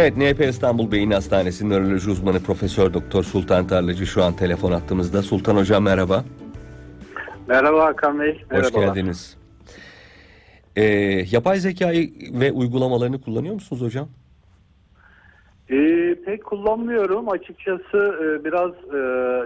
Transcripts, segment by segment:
Evet, NP İstanbul Beyin Hastanesi nöroloji uzmanı Profesör Doktor Sultan Tarlacı şu an telefon attığımızda. Sultan Hocam merhaba. Merhaba Hakan Bey. Hoş Merhabalar. geldiniz. Ee, yapay zekayı ve uygulamalarını kullanıyor musunuz hocam? Ee, pek kullanmıyorum. Açıkçası e, biraz e,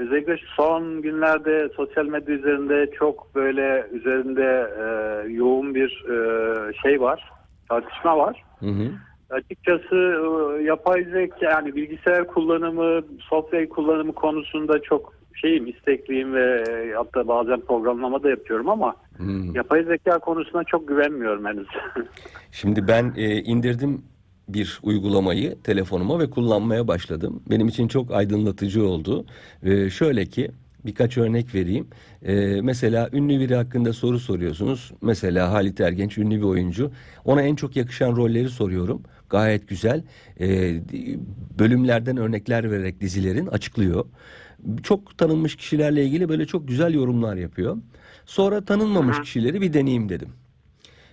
özellikle son günlerde sosyal medya üzerinde çok böyle üzerinde e, yoğun bir e, şey var. Tartışma var. Hı hı. Açıkçası e, yapay zeka yani bilgisayar kullanımı, software kullanımı konusunda çok şeyim, istekliyim ve e, hatta bazen programlama da yapıyorum ama Hmm. yapay zeka konusuna çok güvenmiyorum henüz. Şimdi ben e, indirdim bir uygulamayı telefonuma ve kullanmaya başladım. Benim için çok aydınlatıcı oldu. E, şöyle ki birkaç örnek vereyim. E, mesela ünlü biri hakkında soru soruyorsunuz. Mesela Halit Ergenç ünlü bir oyuncu. Ona en çok yakışan rolleri soruyorum. Gayet güzel. E, bölümlerden örnekler vererek dizilerin açıklıyor. Çok tanınmış kişilerle ilgili böyle çok güzel yorumlar yapıyor. Sonra tanınmamış kişileri bir deneyeyim dedim.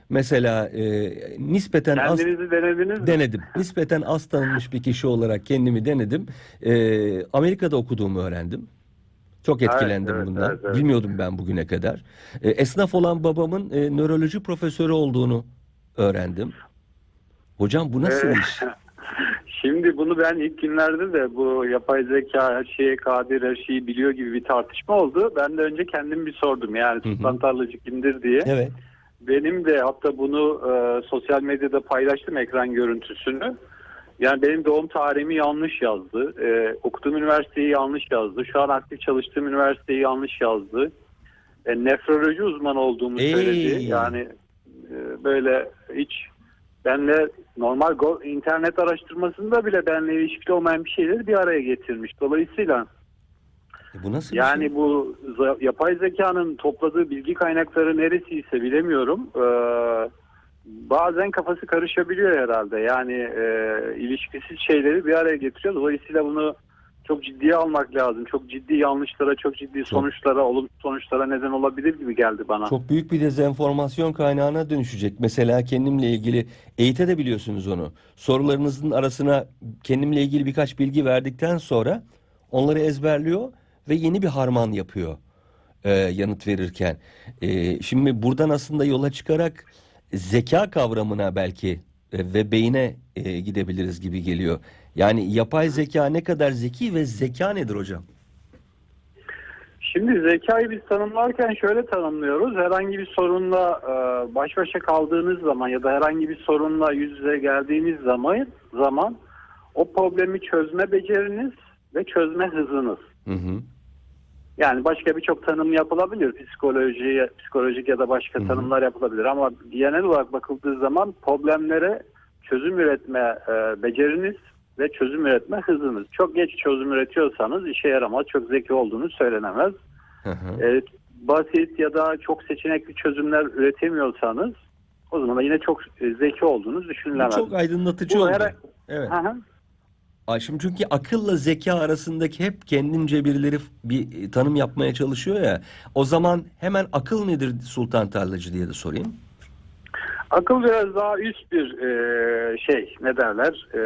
Mesela e, nispeten az Kendinizi denediniz mi? denedim. Nispeten az tanınmış bir kişi olarak kendimi denedim. E, Amerika'da okuduğumu öğrendim. Çok etkilendim evet, bundan. evet, evet. Bilmiyordum ben bugüne kadar. E, esnaf olan babamın e, nöroloji profesörü olduğunu öğrendim. Hocam bu nasıl Evet. iş? Şimdi bunu ben ilk günlerde de bu yapay zeka her şeye kadir, her şeyi biliyor gibi bir tartışma oldu. Ben de önce kendim bir sordum yani Hı hı. Sultan Tarlacı kimdir diye. Evet. Benim de hatta bunu e, sosyal medyada paylaştım ekran görüntüsünü. Yani benim doğum tarihimi yanlış yazdı. E, okuduğum üniversiteyi yanlış yazdı. Şu an aktif çalıştığım üniversiteyi yanlış yazdı. E, nefroloji uzmanı olduğumu Ey. söyledi. Yani e, böyle hiç benle normal go- internet araştırmasında bile benle ilişkili olmayan bir şeyleri bir araya getirmiş. Dolayısıyla E, bu nasıl yani şey? bu yapay zekanın topladığı bilgi kaynakları neresiyse bilemiyorum. Ee, bazen kafası karışabiliyor herhalde. Yani e, ilişkisiz şeyleri bir araya getiriyor. Dolayısıyla bunu çok ciddiye almak lazım. Çok ciddi yanlışlara, çok ciddi sonuçlara, olumsuz sonuçlara neden olabilir gibi geldi bana. Çok büyük bir dezenformasyon kaynağına dönüşecek. Mesela kendimle ilgili eğitebiliyorsunuz onu. Sorularınızın arasına kendimle ilgili birkaç bilgi verdikten sonra onları ezberliyor ve yeni bir harman yapıyor e, yanıt verirken. E, şimdi buradan aslında yola çıkarak zeka kavramına belki e, ve beyine e, gidebiliriz gibi geliyor. Yani yapay zeka ne kadar zeki ve zeka nedir hocam? Şimdi zekayı biz tanımlarken şöyle tanımlıyoruz. Herhangi bir sorunla e, baş başa kaldığınız zaman ya da herhangi bir sorunla yüz yüze geldiğiniz zaman zaman o problemi çözme beceriniz ve çözme hızınız. Hı hı. Yani başka birçok tanım yapılabilir. Psikoloji, psikolojik ya da başka Hı hı. tanımlar yapılabilir ama genel olarak bakıldığı zaman problemlere çözüm üretme e, beceriniz ve çözüm üretme hızınız. Çok geç çözüm üretiyorsanız işe yaramaz, çok zeki olduğunu söylenemez. Hı hı. E, basit ya da çok seçenekli çözümler üretemiyorsanız o zaman da yine çok e, zeki olduğunuz Bu düşünülemez. çok aydınlatıcı Bu oldu. her- Evet. Hı hı. Ay şimdi çünkü akılla zeka arasındaki hep kendince birileri bir e, tanım yapmaya çalışıyor ya. O zaman hemen akıl nedir Sultan Tarlacı diye de sorayım. Akıl biraz daha üst bir e, şey ne derler e,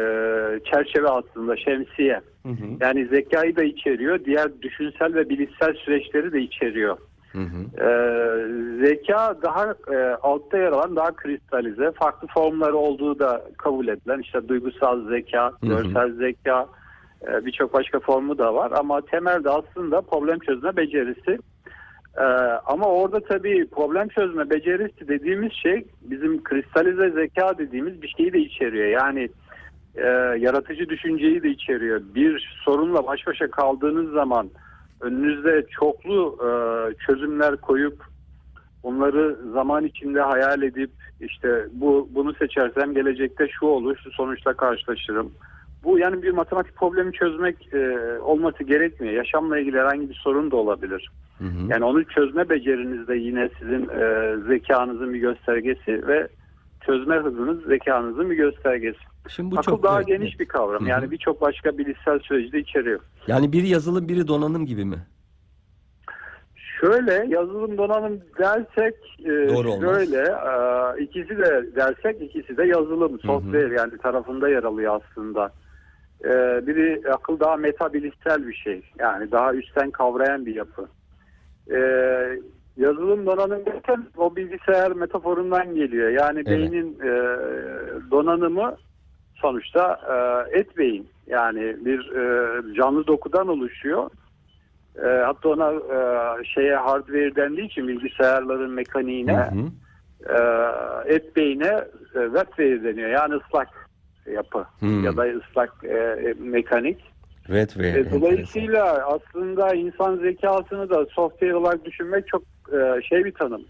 çerçeve aslında şemsiye. Hı hı. Yani zekayı da içeriyor, diğer düşünsel ve bilişsel süreçleri de içeriyor. Hı hı. E, zeka daha e, altta yer alan, daha kristalize, farklı formları olduğu da kabul edilen, işte duygusal zeka, Hı hı. görsel zeka, e, birçok başka formu da var. Ama temelde aslında problem çözme becerisi. E, ama orada tabii problem çözme becerisi dediğimiz şey bizim kristalize zeka dediğimiz bir şeyi de içeriyor. Yani e, yaratıcı düşünceyi de içeriyor. Bir sorunla baş başa kaldığınız zaman önünüzde çoklu e, çözümler koyup onları zaman içinde hayal edip işte bu bunu seçersem gelecekte şu olur, şu sonuçla karşılaşırım. Bu yani bir matematik problemi çözmek e, olması gerekmiyor. Yaşamla ilgili herhangi bir sorun da olabilir. Hı hı. Yani onu çözme beceriniz de yine sizin e, zekanızın bir göstergesi ve çözme hızınız zekanızın bir göstergesi. Şimdi bu Akıl çok daha evet, geniş evet. bir kavram. Hı hı. Yani birçok başka bilişsel süreci de içeriyor. Yani biri yazılım biri donanım gibi mi? Şöyle yazılım donanım dersek e, Doğru olmaz. şöyle e, ikisi de dersek ikisi de yazılım software yani tarafında yer alıyor aslında. E, biri akıl daha metabilistsel bir şey yani daha üstten kavrayan bir yapı. E, yazılım donanım derken o bilgisayar metaforundan geliyor. Yani Evet. beynin e, donanımı sonuçta e, et beyin yani bir e, canlı dokudan oluşuyor. E, hatta ona e, şeye hardware dendiği için bilgisayarların mekaniğine Hı hı. e, et beyine e, wetware deniyor. Yani ıslak yapı Hmm. ya da ıslak e, e, mekanik. Red ve E, dolayısıyla aslında insan zekasını da software olarak düşünmek çok e, şey bir tanım.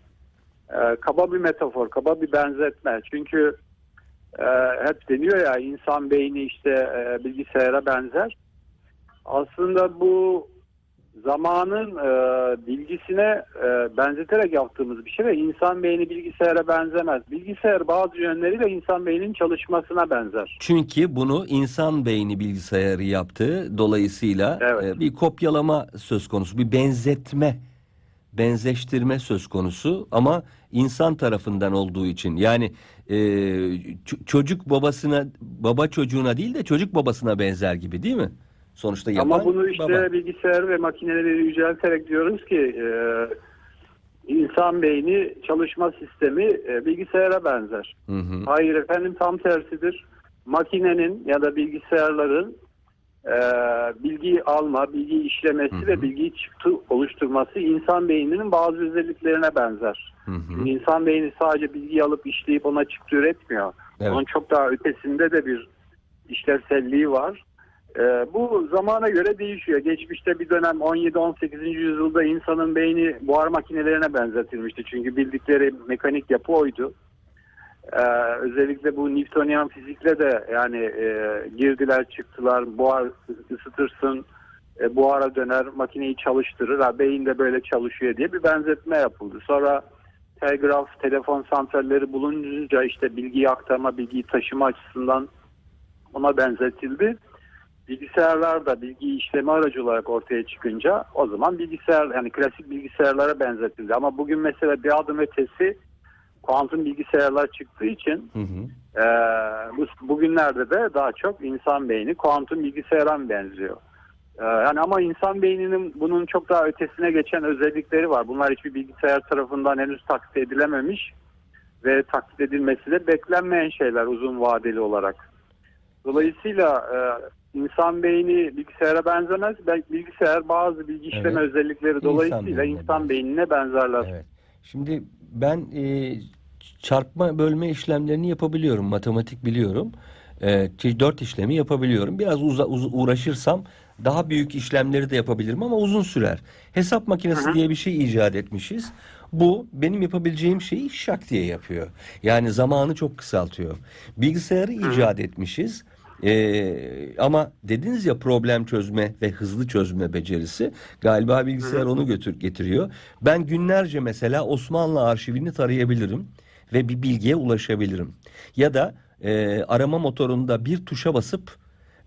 E, kaba bir metafor, kaba bir benzetme. Çünkü e, hep deniyor ya insan beyni işte e, bilgisayara benzer. Aslında bu zamanın e, bilgisine e, benzeterek yaptığımız bir şey ve insan beyni bilgisayara benzemez. Bilgisayar bazı yönleriyle insan beyninin çalışmasına benzer. Çünkü bunu insan beyni bilgisayarı yaptı. Dolayısıyla Evet. e, bir kopyalama söz konusu, bir benzetme, benzeştirme söz konusu ama insan tarafından olduğu için. Yani e, ç- çocuk babasına, baba çocuğuna değil de çocuk babasına benzer gibi değil mi? Sonuçta yapan Ama bunu işte baba. bilgisayar ve makineleri yücelterek diyoruz ki e, insan beyni çalışma sistemi e, bilgisayara benzer. Hı hı. Hayır efendim tam tersidir. Makinenin ya da bilgisayarların e, bilgiyi alma, bilgiyi işlemesi Hı hı. ve bilgiyi çıktı oluşturması insan beyninin bazı özelliklerine benzer. Hı hı. Çünkü İnsan beyni sadece bilgiyi alıp işleyip ona çıktı üretmiyor. Evet. Onun çok daha ötesinde de bir işlevselliği var. Ee, bu zamana göre değişiyor. Geçmişte bir dönem 17-18. yüzyılda insanın beyni buhar makinelerine benzetilmişti. Çünkü bildikleri mekanik yapı oydu. Ee, özellikle bu Newtonian fizikle de yani e, girdiler çıktılar buhar ısıtırsın e, buhara döner makineyi çalıştırır ha, beyin de böyle çalışıyor diye bir benzetme yapıldı. Sonra telgraf, telefon santralleri bulununca işte bilgiyi aktarma, bilgiyi taşıma açısından ona benzetildi. Bilgisayarlar da bilgi işleme aracı olarak ortaya çıkınca o zaman bilgisayar yani klasik bilgisayarlara benzetildi. Ama bugün mesela bir adım ötesi kuantum bilgisayarlar çıktığı için Hı hı. ee, bu, bugünlerde de daha çok insan beyni kuantum bilgisayara benziyor? Ee, yani ama insan beyninin bunun çok daha ötesine geçen özellikleri var. Bunlar hiçbir bilgisayar tarafından henüz taklit edilememiş ve taklit edilmesi de beklenmeyen şeyler uzun vadeli olarak. Dolayısıyla e, insan beyni bilgisayara benzemez. Bilgisayar bazı bilgi işleme Evet. özellikleri dolayısıyla beynine insan beynine benzerler. Evet. Şimdi ben e, çarpma bölme işlemlerini yapabiliyorum. Matematik biliyorum. E, dört işlemi yapabiliyorum. Biraz uza- uz- uğraşırsam daha büyük işlemleri de yapabilirim ama uzun sürer. Hesap makinesi Hı hı. diye bir şey icat etmişiz. Bu benim yapabileceğim şeyi şak diye yapıyor. Yani zamanı çok kısaltıyor. Bilgisayarı icat etmişiz. Ee, ama dediniz ya problem çözme ve hızlı çözme becerisi galiba bilgisayar onu götür getiriyor. Ben günlerce mesela Osmanlı arşivini tarayabilirim ve bir bilgiye ulaşabilirim. Ya da e, arama motorunda bir tuşa basıp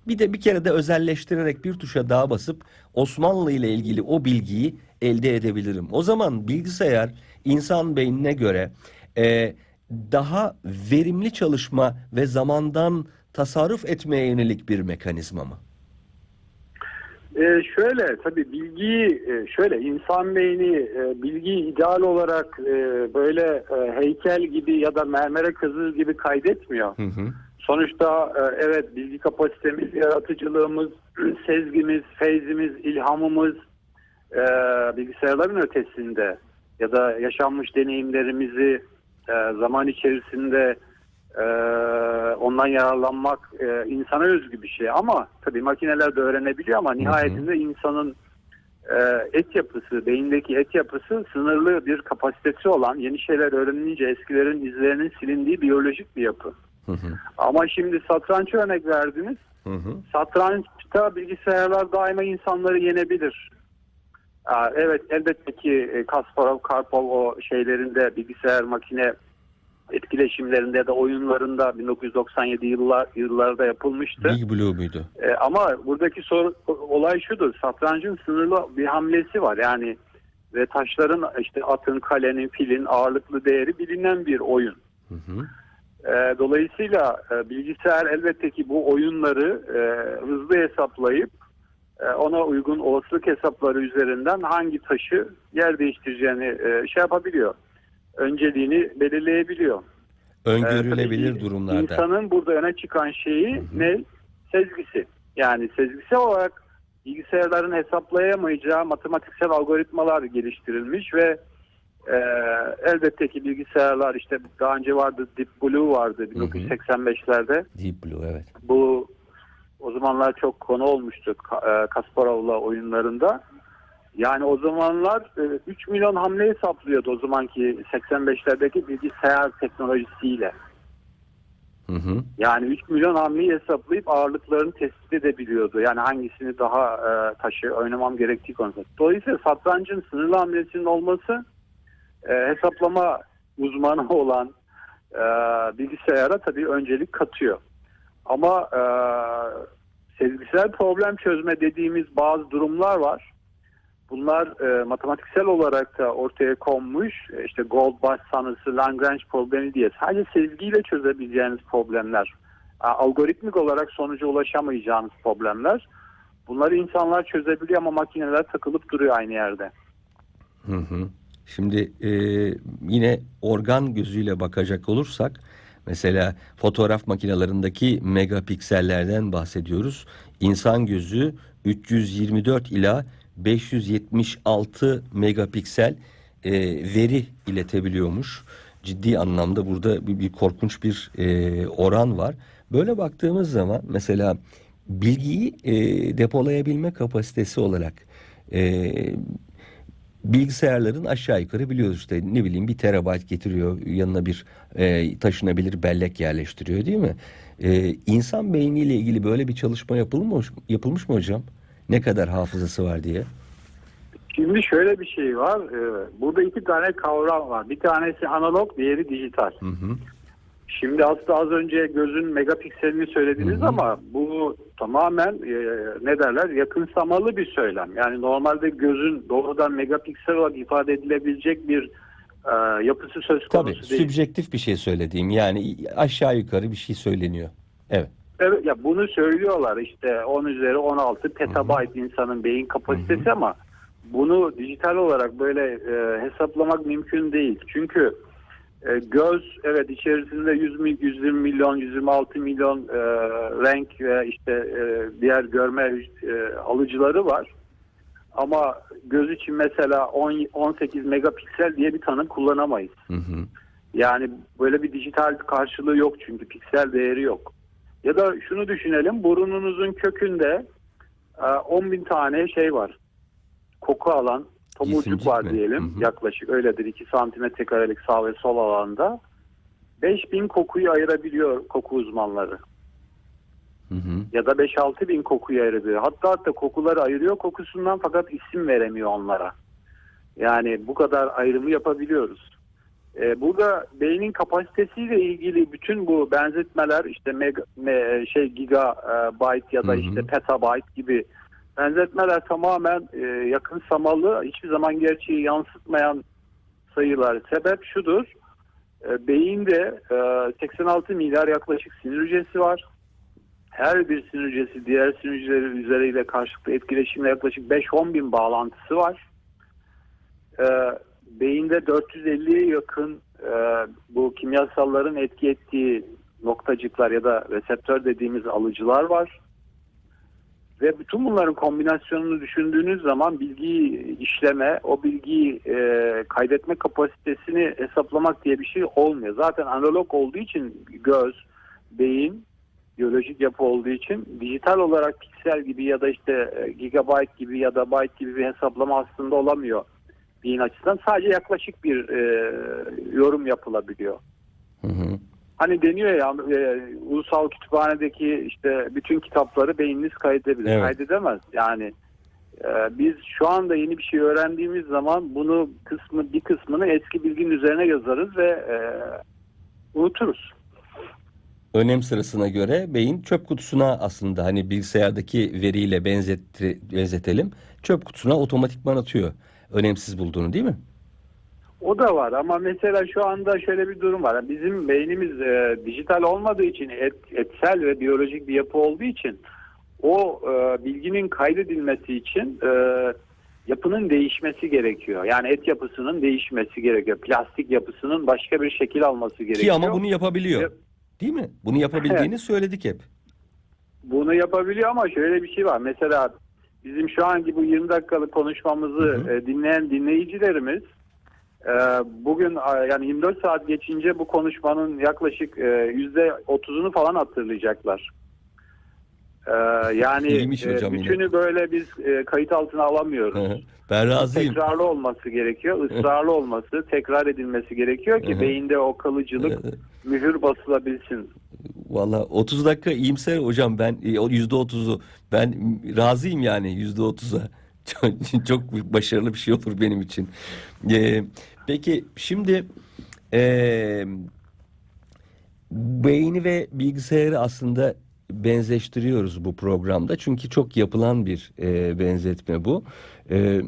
bir de bir kere de özelleştirerek bir tuşa daha basıp Osmanlı ile ilgili o bilgiyi elde edebilirim. O zaman bilgisayar insan beynine göre e, daha verimli çalışma ve zamandan tasarruf etmeye yönelik bir mekanizma mı? Ee, şöyle tabii bilgiyi e, şöyle insan beyni e, bilgiyi ideal olarak e, böyle heykel gibi ya da mermere kazı gibi kaydetmiyor. Hı hı. Sonuçta evet bilgi kapasitemiz, yaratıcılığımız, sezgimiz, feyzimiz, ilhamımız bilgisayarların ötesinde ya da yaşanmış deneyimlerimizi zaman içerisinde e, ondan yararlanmak e, insana özgü bir şey. Ama tabii makineler de öğrenebiliyor ama nihayetinde insanın e, et yapısı, beyindeki et yapısı sınırlı bir kapasitesi olan yeni şeyler öğrenince eskilerin izlerinin silindiği biyolojik bir yapı. Hı hı. Ama şimdi satranç örnek verdiniz. Hı hı. Satrançta bilgisayarlar daima insanları yenebilir. Evet elbette ki e, Kasparov, Karpov o şeylerinde bilgisayar makine etkileşimlerinde ya da oyunlarında 1997 yıllar yıllarda yapılmıştı. Big Blue muydu? E, ama buradaki soru olay şudur. Satrancın sınırlı bir hamlesi var. Yani ve taşların işte atın, kalenin, filin ağırlıklı değeri bilinen bir oyun. Hı hı. E, dolayısıyla e, bilgisayar elbette ki bu oyunları e, hızlı hesaplayıp e, ona uygun olasılık hesapları üzerinden hangi taşı yer değiştireceğini e, şey yapabiliyor. Önceliğini belirleyebiliyor. Öngörülebilir Ee, durumlarda. İnsanın burada öne çıkan şeyi Hı hı. ne? Sezgisi. Yani sezgisel olarak bilgisayarların hesaplayamayacağı matematiksel algoritmalar geliştirilmiş ve e, elbette ki bilgisayarlar işte daha önce vardı Deep Blue vardı hı. 1985'lerde. Deep Blue evet. Bu o zamanlar çok konu olmuştu e, Kasparov'la oyunlarında. Yani o zamanlar e, 3 milyon hamle hesaplıyordu o zamanki 85'lerdeki bilgisayar teknolojisiyle. Hı hı. Yani 3 milyon hamleyi hesaplayıp ağırlıklarını tespit edebiliyordu. Yani hangisini daha e, taşı oynamam gerektiği konusunda. Dolayısıyla satrancın sınırlı hamlesinin olması e, hesaplama uzmanı olan e, bilgisayara tabii öncelik katıyor. Ama e, sezgisel problem çözme dediğimiz bazı durumlar var. Bunlar e, matematiksel olarak da ortaya konmuş. E, işte Gold-Bash sanısı, Lagrange problemi diye sadece sezgiyle çözebileceğiniz problemler. Algoritmik olarak sonuca ulaşamayacağınız problemler. Bunları insanlar çözebiliyor ama makineler takılıp duruyor aynı yerde. Hı hı. Şimdi e, yine organ gözüyle bakacak olursak mesela fotoğraf makinelerindeki megapiksellerden bahsediyoruz. İnsan gözü 324 ila 576 megapiksel e, veri iletebiliyormuş. Ciddi anlamda burada bir, bir korkunç bir e, oran var. Böyle baktığımız zaman mesela bilgiyi e, depolayabilme kapasitesi olarak e, bilgisayarların aşağı yukarı biliyoruz işte ne bileyim bir terabayt getiriyor yanına bir e, taşınabilir bellek yerleştiriyor değil mi? E, insan beyniyle ilgili böyle bir çalışma yapılmış, yapılmış mı hocam? Ne kadar hafızası var diye. Şimdi şöyle bir şey var. e, Burada iki tane kavram var. Bir tanesi analog, diğeri dijital. Hı hı. Şimdi aslında az önce gözün megapikselini söylediniz Hı hı. ama bu tamamen e, ne derler yakınsamalı bir söylem. Yani normalde gözün doğrudan megapiksel olarak ifade edilebilecek bir e, yapısı söz Tabii konusu değil. sübjektif bir şey söylediğim yani aşağı yukarı bir şey söyleniyor. Evet. Evet, ya bunu söylüyorlar işte 10 üzeri 16 petabayt insanın beyin kapasitesi Hı hı. ama bunu dijital olarak böyle e, hesaplamak mümkün değil. Çünkü e, göz evet içerisinde 100 mil, 120 milyon 126 milyon e, renk ve işte e, diğer görme e, alıcıları var. Ama göz için mesela 10, 18 megapiksel diye bir tanım kullanamayız. Hı hı. Yani böyle bir dijital karşılığı yok çünkü piksel değeri yok. Ya da şunu düşünelim burununuzun kökünde e, 10 bin tane şey var. Koku alan tomurcuk Cisimcik var mi? diyelim. Hı hı. Yaklaşık öyledir 2 santimetre karelik sağ ve sol alanda. 5000 kokuyu ayırabiliyor koku uzmanları. Hı hı. Ya da 5-6 bin kokuyu ayırabiliyor. Hatta hatta kokuları ayırıyor kokusundan fakat isim veremiyor onlara. Yani bu kadar ayrımı yapabiliyoruz. Ee, burada beynin kapasitesiyle ilgili bütün bu benzetmeler işte mega, me- şey gigabyte ya da Hı hı. işte petabyte gibi benzetmeler tamamen e, yakınsamalı, hiçbir zaman gerçeği yansıtmayan sayılar. Sebep şudur. E, beyinde e, 86 milyar yaklaşık sinir hücresi var. Her bir sinir hücresi diğer sinir hücreleri üzeriyle karşılıklı etkileşimle yaklaşık 5-10 bin bağlantısı var. E, beyinde 450'ye yakın e, bu kimyasalların etki ettiği noktacıklar ya da reseptör dediğimiz alıcılar var. Ve bütün bunların kombinasyonunu düşündüğünüz zaman bilgiyi işleme, o bilgiyi e, kaydetme kapasitesini hesaplamak diye bir şey olmuyor. Zaten analog olduğu için göz, beyin, biyolojik yapı olduğu için dijital olarak piksel gibi ya da işte e, gigabyte gibi ya da byte gibi bir hesaplama aslında olamıyor beyin açısından. Sadece yaklaşık bir e, yorum yapılabiliyor. Hı hı. Hani deniyor ya e, ulusal kütüphanedeki işte bütün kitapları beyniniz kaydedebilir. Evet. Kaydedemez. Yani e, biz şu anda yeni bir şey öğrendiğimiz zaman bunu kısmı bir kısmını eski bilginin üzerine yazarız ve e, unuturuz. önem sırasına göre beyin çöp kutusuna aslında hani bilgisayardaki veriyle benzetti, benzetelim. Çöp kutusuna otomatikman atıyor. Önemsiz bulduğunu değil mi? O da var ama mesela şu anda şöyle bir durum var. Bizim beynimiz e, dijital olmadığı için et, etsel ve biyolojik bir yapı olduğu için o e, bilginin kaydedilmesi için e, yapının değişmesi gerekiyor. Yani et yapısının değişmesi gerekiyor. Plastik yapısının başka bir şekil alması gerekiyor. Ki ama bunu yapabiliyor. Yap- Değil mi? Bunu yapabildiğini söyledik hep. Bunu yapabiliyor ama şöyle bir şey var. Mesela bizim şu anki bu 20 dakikalık konuşmamızı Hı hı. e, dinleyen dinleyicilerimiz e, bugün yani 24 saat geçince bu konuşmanın yaklaşık e, yüzde 30'unu falan hatırlayacaklar. E, yani İyiymiş e, hocam yine. bütünü böyle biz e, kayıt altına alamıyoruz. Hı hı. ben razıyım. Tekrarlı olması gerekiyor, ısrarlı olması, tekrar edilmesi gerekiyor ki Hı hı. beyinde o kalıcılık mühür basılabilsin. Valla 30 dakika iyimser hocam ben e, o yüzde otuzu ben razıyım yani yüzde otuza. Çok, çok başarılı bir şey olur benim için. Ee, peki şimdi e, beyni ve bilgisayarı aslında benzeştiriyoruz bu programda. Çünkü çok yapılan bir e, benzetme bu. E,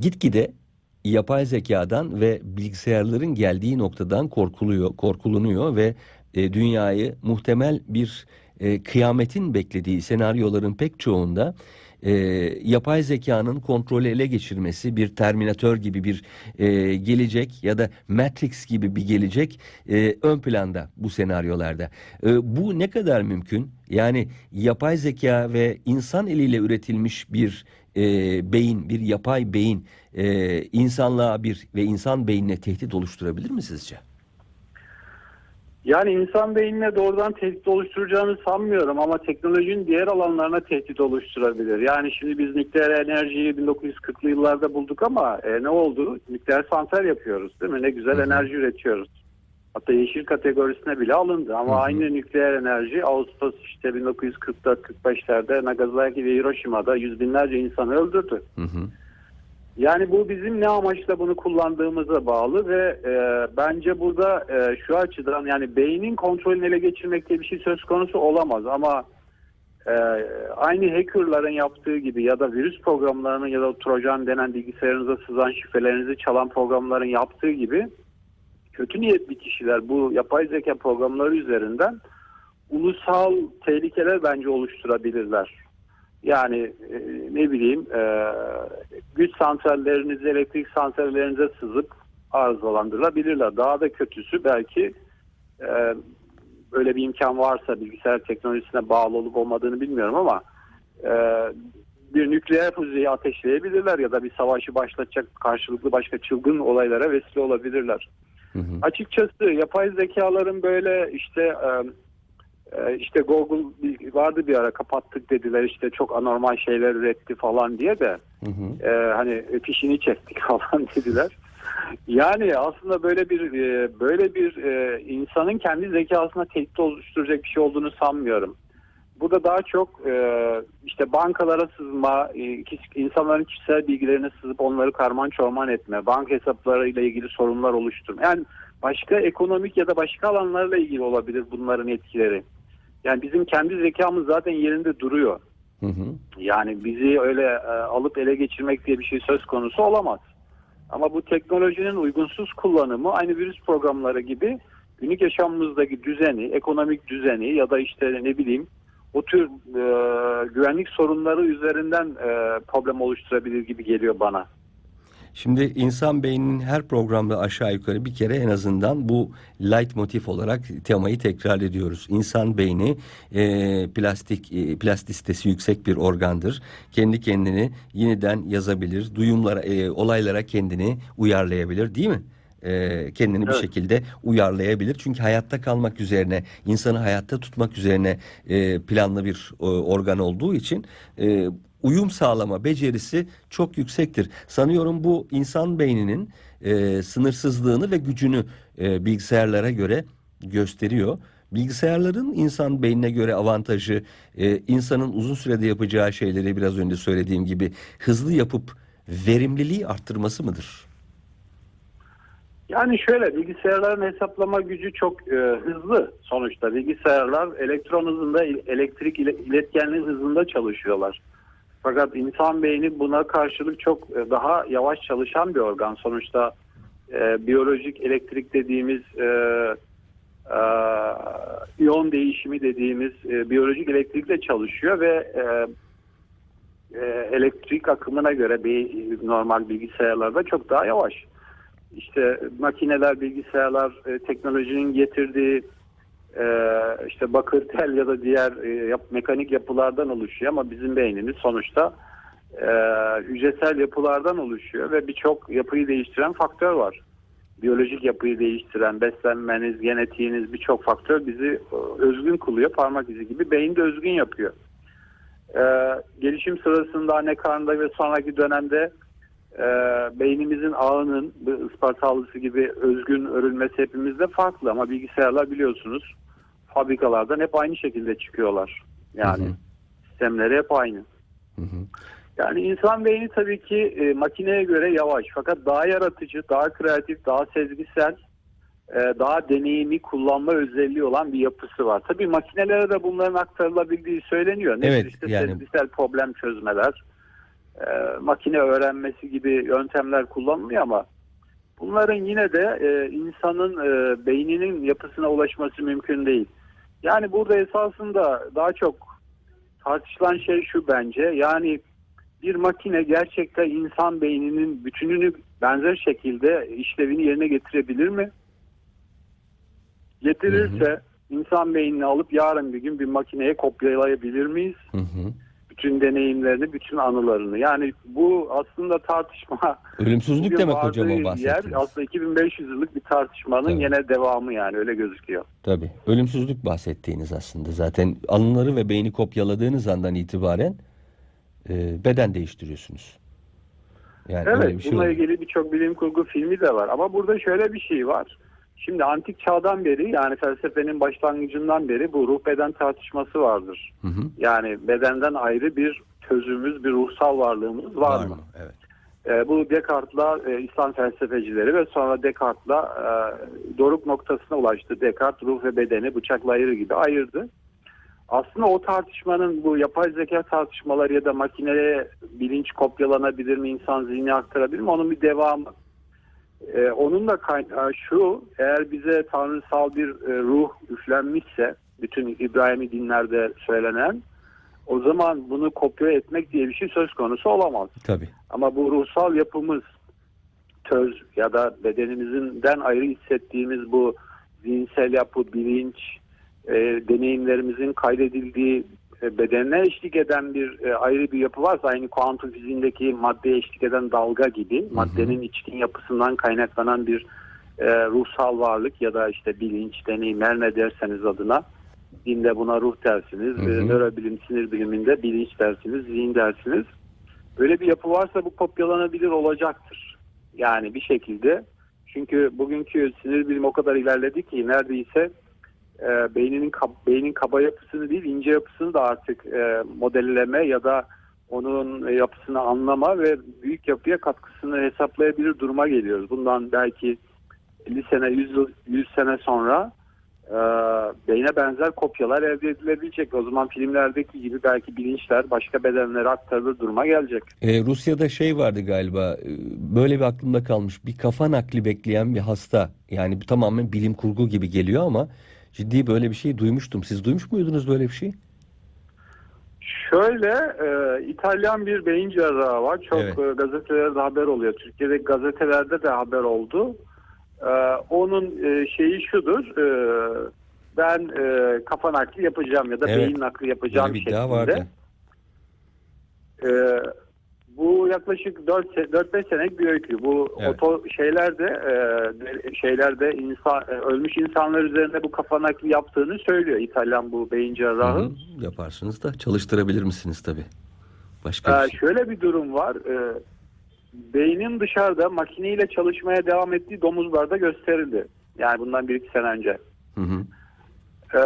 gitgide yapay zekadan ve bilgisayarların geldiği noktadan korkuluyor, korkulunuyor ve e, dünyayı muhtemel bir e, kıyametin beklediği senaryoların pek çoğunda e, yapay zekanın kontrolü ele geçirmesi bir Terminator gibi bir e, gelecek ya da Matrix gibi bir gelecek e, ön planda bu senaryolarda. E, bu ne kadar mümkün? Yani yapay zeka ve insan eliyle üretilmiş bir e, beyin, bir yapay beyin e, insanlığa bir ve insan beynine tehdit oluşturabilir mi sizce? Yani insan beynine doğrudan tehdit oluşturacağını sanmıyorum ama teknolojinin diğer alanlarına tehdit oluşturabilir. Yani şimdi biz nükleer enerjiyi 1940'lı yıllarda bulduk ama e, ne oldu? Nükleer santral yapıyoruz değil mi? Ne güzel Hı hı. enerji üretiyoruz. Hatta yeşil kategorisine bile alındı ama Hı hı. aynı nükleer enerji Ağustos işte 1944-45'lerde Nagasaki ve Hiroşima'da yüz binlerce insanı öldürdü. Hı hı. Yani bu bizim ne amaçla bunu kullandığımıza bağlı ve e, bence burada e, şu açıdan yani beynin kontrolünü ele geçirmek diye bir şey söz konusu olamaz ama e, aynı hackerların yaptığı gibi ya da virüs programlarının ya da trojan denen bilgisayarınıza sızan şifrelerinizi çalan programların yaptığı gibi kötü niyetli kişiler bu yapay zeka programları üzerinden ulusal tehlikeler bence oluşturabilirler. Yani e, ne bileyim e, güç santrallerinize, elektrik santrallerinize sızıp arızalandırılabilirler. Daha da kötüsü belki e, böyle bir imkan varsa bilgisayar teknolojisine bağlı olup olmadığını bilmiyorum ama e, bir nükleer füzeyi ateşleyebilirler ya da bir savaşı başlatacak karşılıklı başka çılgın olaylara vesile olabilirler. Hı hı. Açıkçası yapay zekaların böyle işte e, işte Google vardı bir ara kapattık dediler işte çok anormal şeyler üretti falan diye de Hı hı. e, hani fişini çektik falan dediler. Yani aslında böyle bir e, böyle bir e, insanın kendi zekasına tehdit oluşturacak bir şey olduğunu sanmıyorum. Burada daha çok e, işte bankalara sızma, e, insanların kişisel bilgilerine sızıp onları karman çorman etme, banka hesaplarıyla ilgili sorunlar oluşturma. Yani başka ekonomik ya da başka alanlarla ilgili olabilir bunların etkileri. Yani bizim kendi zekamız zaten yerinde duruyor. Hı hı. Yani bizi öyle e, alıp ele geçirmek diye bir şey söz konusu olamaz. Ama bu teknolojinin uygunsuz kullanımı aynı virüs programları gibi günlük yaşamımızdaki düzeni, ekonomik düzeni ya da işte ne bileyim o tür e, güvenlik sorunları üzerinden e, problem oluşturabilir gibi geliyor bana. Şimdi insan beyninin her programda aşağı yukarı bir kere en azından bu light motif olarak temayı tekrar ediyoruz. İnsan beyni e, plastik e, plastistesi yüksek bir organdır. Kendi kendini yeniden yazabilir, duyumlara, e, olaylara kendini uyarlayabilir, değil mi? E, kendini bir Evet. şekilde uyarlayabilir. Çünkü hayatta kalmak üzerine, insanı hayatta tutmak üzerine e, planlı bir e, organ olduğu için e, uyum sağlama becerisi çok yüksektir. Sanıyorum bu insan beyninin e, sınırsızlığını ve gücünü e, bilgisayarlara göre gösteriyor. Bilgisayarların insan beynine göre avantajı e, insanın uzun sürede yapacağı şeyleri biraz önce söylediğim gibi hızlı yapıp verimliliği arttırması mıdır? Yani şöyle bilgisayarların hesaplama gücü çok e, hızlı sonuçta. Bilgisayarlar elektron hızında, elektrik ile- iletkenliği hızında çalışıyorlar. Fakat insan beyni buna karşılık çok e, daha yavaş çalışan bir organ. Sonuçta e, biyolojik elektrik dediğimiz e, e, iyon değişimi dediğimiz e, biyolojik elektrikle çalışıyor ve e, e, elektrik akımına göre bir normal bilgisayarlarda çok daha yavaş. İşte makineler, bilgisayarlar, e, teknolojinin getirdiği işte bakır tel ya da diğer e, mekanik yapılardan oluşuyor ama bizim beynimiz sonuçta e, hücresel yapılardan oluşuyor ve birçok yapıyı değiştiren faktör var. Biyolojik yapıyı değiştiren, beslenmeniz, genetiğiniz birçok faktör bizi e, özgün kılıyor. Parmak izi gibi beyin de özgün yapıyor. E, gelişim sırasında anne karnında ve sonraki dönemde e, beynimizin ağının bu Ispartalısı gibi özgün örülmesi hepimizde farklı ama bilgisayarlar biliyorsunuz fabrikalardan hep aynı şekilde çıkıyorlar. Yani Hı hı. sistemleri hep aynı. Hı hı. Yani insan beyni tabii ki e, makineye göre yavaş fakat daha yaratıcı, daha kreatif, daha sezgisel, e, daha deneyimi kullanma özelliği olan bir yapısı var. Tabii makinelere de bunların aktarılabildiği söyleniyor. Nedir Evet, işte yani- sezgisel problem çözmeler, e, makine öğrenmesi gibi yöntemler kullanılıyor ama bunların yine de e, insanın e, beyninin yapısına ulaşması mümkün değil. Yani burada esasında daha çok tartışılan şey şu bence. Yani bir makine gerçekten insan beyninin bütününü benzer şekilde işlevini yerine getirebilir mi? Getirirse insan beynini alıp yarın bir gün bir makineye kopyalayabilir miyiz? Hı hı. Bütün deneyimlerini, bütün anılarını. Yani bu aslında tartışma. Ölümsüzlük demek hocam o yer bahsettiğiniz. aslında 2500 yıllık bir tartışmanın Tabii. yine devamı yani öyle gözüküyor. Tabii. Ölümsüzlük bahsettiğiniz aslında. Zaten alınları ve beyni kopyaladığınız andan itibaren e, beden değiştiriyorsunuz. Yani Evet, bir şey bununla oluyor. ilgili birçok bilim kurgu filmi de var. Ama burada şöyle bir şey var. Şimdi antik çağdan beri yani felsefenin başlangıcından beri bu ruh beden tartışması vardır. Hı hı. Yani bedenden ayrı bir tözümüz, bir ruhsal varlığımız var, mı? Evet. E, bu Descartes'la e, İslam felsefecileri ve sonra Descartes'la e, doruk noktasına ulaştı. Descartes ruh ve bedeni bıçakla ayırır gibi ayırdı. Aslında o tartışmanın bu yapay zeka tartışmaları ya da makineye bilinç kopyalanabilir mi, insan zihni aktarabilir mi onun bir devamı. E, onun da kaynağı şu, eğer bize tanrısal bir e, ruh üflenmişse, bütün İbrahimi dinlerde söylenen, o zaman bunu kopya etmek diye bir şey söz konusu olamaz. Tabii. Ama bu ruhsal yapımız töz ya da bedenimizden ayrı hissettiğimiz bu zihinsel yapı, bilinç, e, deneyimlerimizin kaydedildiği bedenine eşlik eden bir e, ayrı bir yapı varsa aynı kuantum fiziğindeki maddeye eşlik eden dalga gibi maddenin içkin yapısından kaynaklanan bir e, ruhsal varlık ya da işte bilinç, deneyim her ne derseniz adına dinde buna ruh dersiniz, Hı hı. e, nörobilim, sinir biliminde bilinç dersiniz, zihin dersiniz. Böyle bir yapı varsa bu kopyalanabilir olacaktır. Yani bir şekilde. Çünkü bugünkü sinir bilimi o kadar ilerledi ki neredeyse e, beyninin kab- beynin kaba yapısını değil ince yapısını da artık e, modelleme ya da onun yapısını anlama ve büyük yapıya katkısını hesaplayabilir duruma geliyoruz. Bundan belki 50 sene 100, yıl- 100 sene sonra e, beyne benzer kopyalar elde edilebilecek. O zaman filmlerdeki gibi belki bilinçler başka bedenlere aktarılır duruma gelecek. E, Rusya'da şey vardı galiba e, böyle bir aklımda kalmış bir kafa nakli bekleyen bir hasta yani tamamen bilim kurgu gibi geliyor ama ciddi böyle bir şey duymuştum. Siz duymuş muydunuz böyle bir şey? Şöyle e, İtalyan bir beyin cerrahı var. Çok Evet. e, gazetelerde haber oluyor. Türkiye'deki gazetelerde de haber oldu. E, onun e, şeyi şudur. e, ben e, kafa nakli yapacağım ya da Evet. beyin nakli yapacağım Böyle bir iddia şeklinde. vardı. E, bu yaklaşık 4-5 senelik bir öykü. Bu Evet. oto şeylerde e, de- şeylerde insan e, ölmüş insanlar üzerinde bu kafa nakli yaptığını söylüyor İtalyan bu beyin Hı cerrahı. hı, Yaparsınız da çalıştırabilir misiniz tabii. Başka bir şey. şöyle bir durum var. Ee, beynin dışarıda makineyle çalışmaya devam ettiği domuzlarda gösterildi. Yani bundan bir iki sene önce. Hı hı. Ee,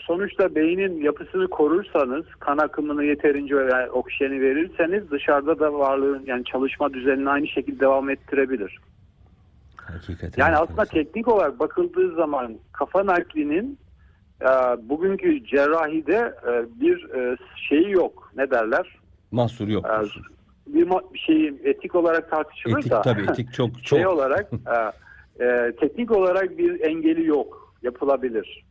sonuçta beynin yapısını korursanız, kan akımını yeterince yani oksijeni verirseniz dışarıda da varlığın yani çalışma düzenini aynı şekilde devam ettirebilir. Hakikaten. Yani aslında teknik olarak bakıldığı zaman kafa naklinin e, bugünkü cerrahide e, bir e, şeyi yok. Ne derler? Mahsur yok. Diyorsun. bir bir şey etik olarak tartışılır Etik da tabii etik çok çok. şey olarak e, e, teknik olarak bir engeli yok. Yapılabilir.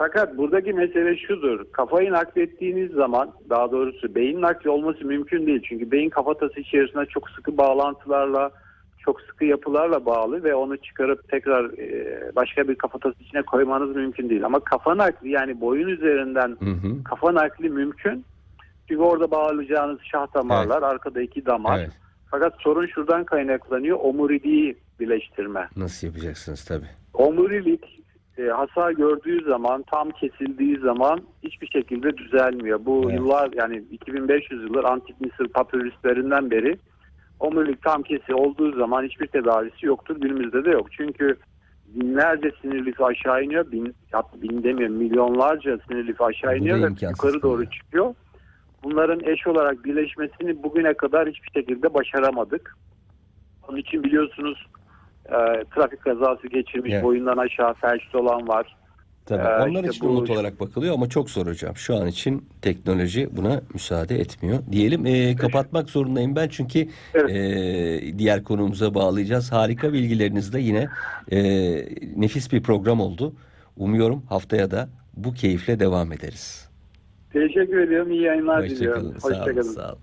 Fakat buradaki mesele şudur. Kafayı naklettiğiniz zaman daha doğrusu beyin nakli olması mümkün değil. Çünkü beyin kafatası içerisinde çok sıkı bağlantılarla çok sıkı yapılarla bağlı ve onu çıkarıp tekrar e, başka bir kafatası içine koymanız mümkün değil. Ama kafa nakli yani boyun üzerinden Hı hı. kafa nakli mümkün. Çünkü orada bağlayacağınız şah damarlar, arkada iki damar. Evet. Fakat sorun şuradan kaynaklanıyor. Omuriliği birleştirme. Nasıl yapacaksınız tabii. Omurilik e, hasar gördüğü zaman, tam kesildiği zaman hiçbir şekilde düzelmiyor. Bu Evet. yıllar yani 2500 yıllar antik Mısır papyruslarından beri omurilik tam kesi olduğu zaman hiçbir tedavisi yoktur. Günümüzde de yok. Çünkü binlerce sinir lifi aşağı iniyor. Bin, bin demiyorum milyonlarca sinir lifi aşağı iniyor ve yukarı doğru çıkıyor. Bunların eş olarak birleşmesini bugüne kadar hiçbir şekilde başaramadık. Onun için biliyorsunuz e, trafik kazası geçirmiş, Evet. boyundan aşağı felçli olan var. Tabii. Ee, Onlar işte için bu- umut olarak bakılıyor ama çok zor hocam. Şu an için teknoloji buna müsaade etmiyor. Diyelim e, kapatmak zorundayım ben çünkü Evet. e, diğer konumuza bağlayacağız. Harika bilgilerinizle yine e, nefis bir program oldu. Umuyorum haftaya da bu keyifle devam ederiz. Teşekkür ediyorum. İyi yayınlar diliyorum. Hoşçakalın. Sağ olun. Hoşçakalın. Sağ olun.